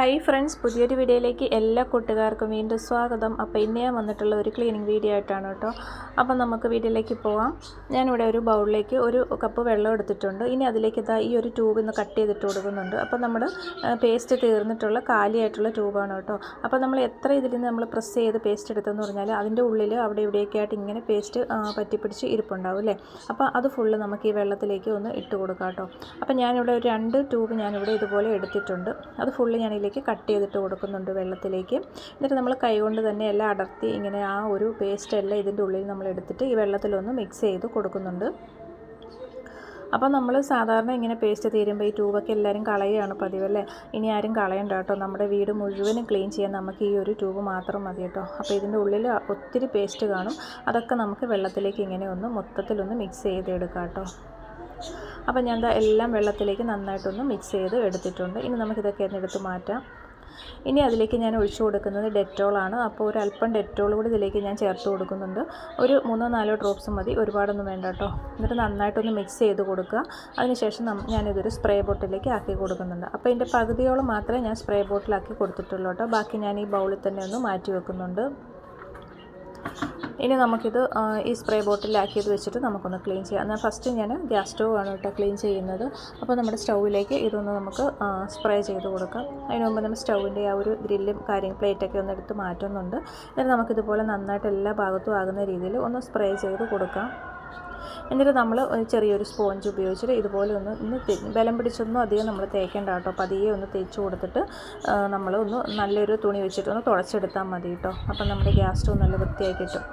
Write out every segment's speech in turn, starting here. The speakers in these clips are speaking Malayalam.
ഹായ് ഫ്രണ്ട്സ് പുതിയൊരു വീഡിയോയിലേക്ക് എല്ലാ കൂട്ടുകാർക്കും വീണ്ടും സ്വാഗതം. അപ്പോൾ ഇന്ന് ഞാൻ വന്നിട്ടുള്ള ഒരു ക്ലീനിങ് വീഡിയോ ആയിട്ടാണ് കേട്ടോ. അപ്പോൾ നമുക്ക് വീഡിയോയിലേക്ക് പോവാം. ഞാനിവിടെ ഒരു ബൗളിലേക്ക് ഒരു കപ്പ് വെള്ളം എടുത്തിട്ടുണ്ട്. ഇനി അതിലേക്ക് ഇതാ ഈ ഒരു ട്യൂബ് ഇന്ന് കട്ട് ചെയ്തിട്ട് കൊടുക്കുന്നുണ്ട്. അപ്പോൾ നമ്മൾ പേസ്റ്റ് തീർന്നിട്ടുള്ള കാലിയായിട്ടുള്ള ട്യൂബാണ് കേട്ടോ. അപ്പോൾ നമ്മൾ എത്ര ഇതിൽ നിന്ന് നമ്മൾ പ്രസ് ചെയ്ത് പേസ്റ്റ് എടുത്തെന്ന് പറഞ്ഞാൽ അതിന്റെ ഉള്ളിൽ അവിടെ ഇവിടെയൊക്കെ ആയിട്ട് ഇങ്ങനെ പേസ്റ്റ് പറ്റിപ്പിടിച്ച് ഇരിപ്പുണ്ടാവും അല്ലേ? അപ്പോൾ അത് ഫുള്ള് നമുക്ക് ഈ വെള്ളത്തിലേക്ക് ഒന്ന് ഇട്ട് കൊടുക്കാം കേട്ടോ. അപ്പോൾ ഞാനിവിടെ ഒരു രണ്ട് ട്യൂബ് ഞാനിവിടെ ഇതുപോലെ എടുത്തിട്ടുണ്ട്. അത് ഫുള്ള് ഞാൻ ഇതിലേക്ക് കട്ട് ചെയ്തിട്ട് കൊടുക്കുന്നുണ്ട് വെള്ളത്തിലേക്ക്. എന്നിട്ട് നമ്മൾ കൈകൊണ്ട് തന്നെ എല്ലാം അടർത്തി ഇങ്ങനെ ആ ഒരു പേസ്റ്റ് എല്ലാം ഇതിന്റെ ഉള്ളിൽ നമ്മൾ എടുത്തിട്ട് ഈ വെള്ളത്തിലൊന്ന് മിക്സ് ചെയ്ത് കൊടുക്കുന്നുണ്ട്. അപ്പോൾ നമ്മൾ സാധാരണ ഇങ്ങനെ പേസ്റ്റ് തീരുമ്പോൾ ഈ ട്യൂബൊക്കെ എല്ലാവരും കളയുകയാണ് പതിവ് അല്ലേ? ഇനി ആരും കളയണ്ട കേട്ടോ. നമ്മുടെ വീട് മുഴുവനും ക്ലീൻ ചെയ്യാൻ നമുക്ക് ഈ ഒരു ട്യൂബ് മാത്രം മതി കേട്ടോ. അപ്പോൾ ഇതിന്റെ ഉള്ളിൽ ഒത്തിരി പേസ്റ്റ് കാണും. അതൊക്കെ നമുക്ക് വെള്ളത്തിലേക്ക് ഇങ്ങനെ ഒന്ന് മൊത്തത്തിലൊന്ന് മിക്സ് ചെയ്തെടുക്കാം കേട്ടോ. അപ്പോൾ ഞാൻ എല്ലാം വെള്ളത്തിലേക്ക് നന്നായിട്ടൊന്ന് മിക്സ് ചെയ്ത് എടുത്തിട്ടുണ്ട്. ഇനി നമുക്കിതൊക്കെ ഒന്ന് എടുത്ത് മാറ്റാം. ഇനി അതിലേക്ക് ഞാൻ ഒഴിച്ചു കൊടുക്കുന്നത് ഡെറ്റോളാണ് അപ്പോൾ ഒരു അല്പം ഡെറ്റോൾ കൂടി ഇതിലേക്ക് ഞാൻ ചേർത്ത് കൊടുക്കുന്നുണ്ട്. ഒരു മൂന്നോ നാലോ ഡ്രോപ്സ് മതി. ഒരുപാടൊന്നും വേണ്ട കേട്ടോ. എന്നിട്ട് നന്നായിട്ടൊന്ന് മിക്സ് ചെയ്ത് കൊടുക്കുക. അതിനുശേഷം ഞാനിതൊരു സ്പ്രേ ബോട്ടിലേക്ക് ആക്കി കൊടുക്കുന്നുണ്ട്. അപ്പോൾ ഇതിന്റെ പകുതിയോളം മാത്രമേ ഞാൻ സ്പ്രേ ബോട്ടിലാക്കി കൊടുത്തിട്ടുള്ളൂ കേട്ടോ. ബാക്കി ഞാൻ ഈ ബൗളിൽ തന്നെ ഒന്ന് മാറ്റി വെക്കുന്നുണ്ട്. ഇനി നമുക്കിത് ഈ സ്പ്രേ ബോട്ടിലാക്കിയത് വെച്ചിട്ട് നമുക്കൊന്ന് ക്ലീൻ ചെയ്യാം. എന്നാൽ ഫസ്റ്റ് ഞാൻ ഗ്യാസ് സ്റ്റൗ ആണ് കേട്ടോ ക്ലീൻ ചെയ്യുന്നത്. അപ്പോൾ നമ്മുടെ സ്റ്റൗവിലേക്ക് ഇതൊന്ന് നമുക്ക് സ്പ്രേ ചെയ്ത് കൊടുക്കാം. അതിന് മുമ്പ് നമ്മൾ സ്റ്റൗവിന്റെ ആ ഒരു ഗ്രില്ലും കാര്യം പ്ലേറ്റൊക്കെ ഒന്ന് എടുത്ത് മാറ്റുന്നുണ്ട്. എന്നിട്ട് നമുക്കിതുപോലെ നന്നായിട്ട് എല്ലാ ഭാഗത്തും ആകുന്ന രീതിയിൽ ഒന്ന് സ്പ്രേ ചെയ്ത് കൊടുക്കാം. എന്നിട്ട് നമ്മൾ ചെറിയൊരു സ്പോഞ്ച് ഉപയോഗിച്ചിട്ട് ഇതുപോലെ ഒന്ന് ഇന്ന് ബലം പിടിച്ചൊന്നും അധികം നമ്മൾ തേക്കേണ്ട കേട്ടോ. പതിയെ ഒന്ന് തേച്ച് കൊടുത്തിട്ട് നമ്മൾ ഒന്ന് നല്ലൊരു തുണി വെച്ചിട്ട് ഒന്ന് തുടച്ചെടുത്താൽ മതി കേട്ടോ. അപ്പം നമ്മുടെ ഗ്യാസ് സ്റ്റവ് നല്ല വൃത്തിയായി കിട്ടും.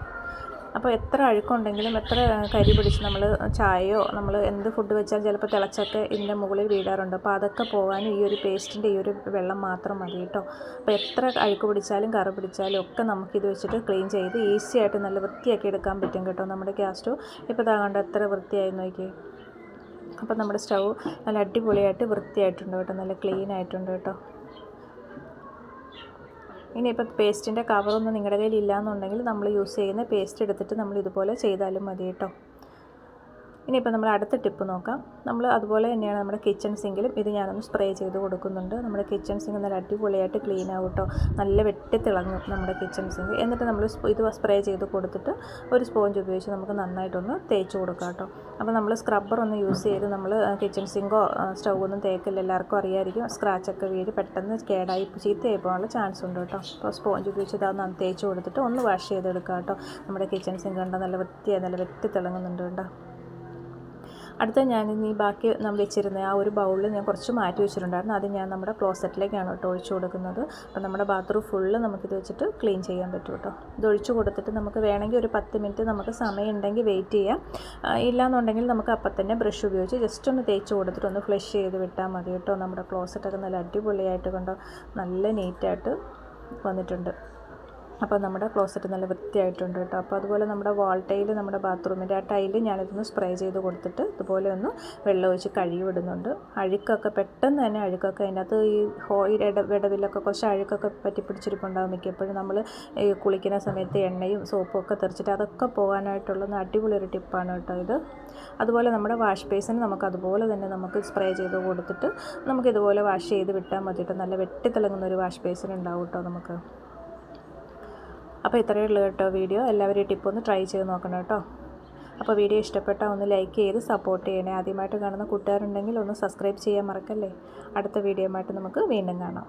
അപ്പോൾ എത്ര അഴുക്കുണ്ടെങ്കിലും എത്ര കരി പിടിച്ച് നമ്മൾ ചായയോ നമ്മൾ എന്ത് ഫുഡ് വെച്ചാൽ ചിലപ്പോൾ തിളച്ചൊക്കെ ഇതിന്റെ മുകളിൽ വീഴാറുണ്ട്. അപ്പോൾ അതൊക്കെ പോകാനും ഈ ഒരു പേസ്റ്റിന്റെ ഈ ഒരു വെള്ളം മാത്രം മതി കേട്ടോ. അപ്പോൾ എത്ര അഴുക്ക് പിടിച്ചാലും കറ പിടിച്ചാലും ഒക്കെ നമുക്കിത് വെച്ചിട്ട് ക്ലീൻ ചെയ്ത് ഈസി ആയിട്ട് നല്ല വൃത്തിയാക്കി എടുക്കാൻ പറ്റും കേട്ടോ നമ്മുടെ ഗ്യാസ് സ്റ്റവ് ഇപ്പോൾ ഇതാകണ്ട എത്ര വൃത്തിയായി നോക്കി അപ്പോൾ നമ്മുടെ സ്റ്റൗ നല്ല അടിപൊളിയായിട്ട് വൃത്തിയായിട്ടുണ്ട് കേട്ടോ നല്ല ക്ലീൻ ആയിട്ടുണ്ട് കേട്ടോ. ഇനിയിപ്പോൾ പേസ്റ്റിന്റെ കവറൊന്നും നിങ്ങളുടെ കയ്യിൽ ഇല്ലയെന്നുണ്ടെങ്കിൽ നമ്മൾ യൂസ് ചെയ്യുന്ന പേസ്റ്റ് എടുത്തിട്ട് നമ്മൾ ഇതുപോലെ ചെയ്താലും മതി കേട്ടോ. ഇനിയിപ്പോൾ നമ്മൾ അടുത്ത ടിപ്പ് നോക്കാം. നമ്മൾ അതുപോലെ തന്നെയാണ് നമ്മുടെ കിച്ചൺ സിങ്കിലും ഇത് ഞാനൊന്ന് സ്പ്രേ ചെയ്ത് കൊടുക്കുന്നുണ്ട്. നമ്മുടെ കിച്ചൺ സിങ്ക് നല്ല അടിപൊളിയായിട്ട് ക്ലീൻ ആവട്ടോ നല്ല വെട്ടി തിളങ്ങും നമ്മുടെ കിച്ചൺ സിങ്ക് എന്നിട്ട് നമ്മൾ ഇത് സ്പ്രേ ചെയ്ത് കൊടുത്തിട്ട് ഒരു സ്പോഞ്ച് ഉപയോഗിച്ച് നമുക്ക് നന്നായിട്ടൊന്ന് തേച്ച് കൊടുക്കാം കേട്ടോ അപ്പോൾ നമ്മൾ സ്ക്രബ്ബർ ഒന്ന് യൂസ് ചെയ്ത് നമ്മൾ കിച്ചൺ സിങ്കോ സ്റ്റൗ ഒന്നും തേക്കില്ല. എല്ലാവർക്കും അറിയായിരിക്കും. സ്ക്രാച്ചൊക്കെ വീട് പെട്ടെന്ന് കേടായി ചീത്തയായി പോകാനുള്ള ചാൻസ് ഉണ്ട് കേട്ടോ അപ്പോൾ സ്പോഞ്ച് ഉപയോഗിച്ച് ഇതാ തേച്ച് കൊടുത്തിട്ട് ഒന്ന് വാഷ് ചെയ്തെടുക്കാം കേട്ടോ നമ്മുടെ കിച്ചൺ സിങ്ക് കണ്ടോ നല്ല വൃത്തിയായി നല്ല വെട്ടി തിളങ്ങുന്നുണ്ട് കേട്ടോ അടുത്ത ഞാൻ ഈ ബാക്കി നമ്മൾ വെച്ചിരുന്ന ആ ഒരു ബൗളിൽ ഞാൻ കുറച്ച് മാറ്റി വെച്ചിട്ടുണ്ടായിരുന്നു. അത് ഞാൻ നമ്മുടെ ക്ലോസറ്റിലേക്കാണ് കേട്ടോ ഒഴിച്ചു കൊടുക്കുന്നത്. അപ്പോൾ നമ്മുടെ ബാത്റൂം ഫുള്ള് നമുക്കിത് വെച്ചിട്ട് ക്ലീൻ ചെയ്യാൻ പറ്റും കേട്ടോ. ഇത് ഒഴിച്ചു കൊടുത്തിട്ട് നമുക്ക് വേണമെങ്കിൽ ഒരു പത്ത് മിനിറ്റ് നമുക്ക് സമയം ഉണ്ടെങ്കിൽ വെയിറ്റ് ചെയ്യാം ഇല്ലാന്നുണ്ടെങ്കിൽ നമുക്ക് അപ്പം തന്നെ ബ്രഷ് ഉപയോഗിച്ച് ജസ്റ്റ് ഒന്ന് തേച്ച് കൊടുത്തിട്ട് ഒന്ന് ഫ്ലഷ് ചെയ്ത് വിട്ടാൽ മതി കേട്ടോ. നമ്മുടെ ക്ലോസറ്റൊക്കെ നല്ല അടിപൊളിയായിട്ട് കണ്ടോ? നല്ല നീറ്റായിട്ട് വന്നിട്ടുണ്ട്. അപ്പോൾ നമ്മുടെ ക്ലോസറ്റ് നല്ല വൃത്തിയായിട്ടുണ്ട് കേട്ടോ. അപ്പോൾ അതുപോലെ നമ്മുടെ വാൾ ടൈൽ നമ്മുടെ ബാത്റൂമിന്റെ ആ ടൈൽ ഞാനിതൊന്ന് സ്പ്രേ ചെയ്ത് കൊടുത്തിട്ട് ഇതുപോലെ ഒന്ന് വെള്ളം ഒഴിച്ച് കഴുകി വിടുന്നുണ്ട് അഴുക്കൊക്കെ പെട്ടെന്ന് തന്നെ അഴുക്കൊക്കെ അതിനകത്ത് ഈ ഹോ ഇട വിടവിലൊക്കെ കുറച്ച് അഴുക്കൊക്കെ പറ്റി പിടിച്ചിരിപ്പുണ്ടാകും മിക്കപ്പോഴും നമ്മൾ കുളിക്കുന്ന സമയത്ത് എണ്ണയും സോപ്പും ഒക്കെ തെറിച്ചിട്ട് അതൊക്കെ പോകാനായിട്ടുള്ള അടിപൊളി ഒരു ടിപ്പാണ് കേട്ടോ ഇത്. അതുപോലെ നമ്മുടെ വാഷ് ബേസിന് നമുക്ക് അതുപോലെ തന്നെ നമുക്ക് സ്പ്രേ ചെയ്ത് കൊടുത്തിട്ട് നമുക്ക് ഇതുപോലെ വാഷ് ചെയ്ത് വിട്ടാൽ മതി കേട്ടോ നല്ല വെട്ടി തിളങ്ങുന്ന ഒരു വാഷ് ബേസിൻ ഉണ്ടാവും കേട്ടോ നമുക്ക്. അപ്പോൾ ഇത്രയേ ഉള്ളൂ കേട്ടോ വീഡിയോ. എല്ലാവരും ടിപ്പ് ഒന്ന് ട്രൈ ചെയ്ത് നോക്കണം കേട്ടോ. അപ്പോൾ വീഡിയോ ഇഷ്ടപ്പെട്ടാൽ ഒന്ന് ലൈക്ക് ചെയ്ത് സപ്പോർട്ട് ചെയ്യണേ. ആദ്യമായിട്ട് കാണുന്ന കൂട്ടുകാരുണ്ടെങ്കിൽ ഒന്ന് സബ്സ്ക്രൈബ് ചെയ്യാൻ മറക്കല്ലേ? അടുത്ത വീഡിയോ ആയിട്ട് നമുക്ക് വീണ്ടും കാണാം.